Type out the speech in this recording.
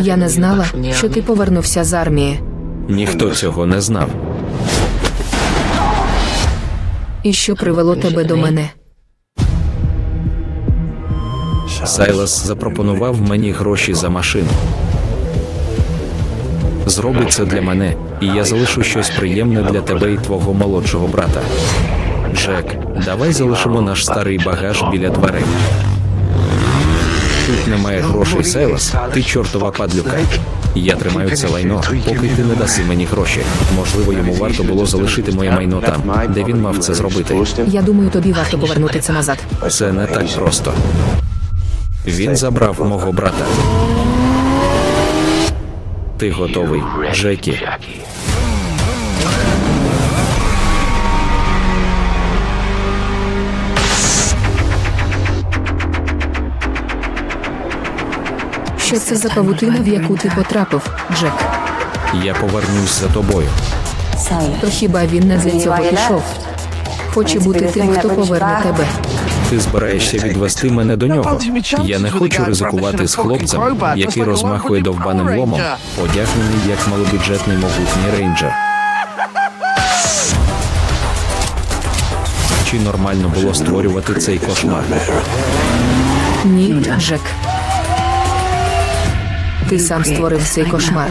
Я не знала, що ти повернувся з армії. Ніхто цього не знав. І що привело тебе до мене? Сайлас запропонував мені гроші за машину. Зроби це для мене, і я залишу щось приємне для тебе і твого молодшого брата. Джек, давай залишимо наш старий багаж біля дверей. Тут немає грошей, Сайлас. Ти чортова падлюка. Я тримаю це лайно, поки ти не даси мені гроші. Можливо, йому варто було залишити моє майно там, де він мав це зробити. Я думаю, тобі варто повернути це назад. Це не так просто. Він забрав мого брата. Ти готовий, Джекі. Що це за павутина, в яку ти потрапив, Джек? Я повернусь за тобою. То хіба він не для цього пішов? Хоче бути тим, хто поверне тебе. Ти збираєшся відвести мене до нього. Я не хочу ризикувати з хлопцем, який розмахує довбаним ломом, одягнений як малобюджетний могутній рейнджер. Чи нормально було створювати цей кошмар? Ні, Джек. Ти сам створив цей кошмар.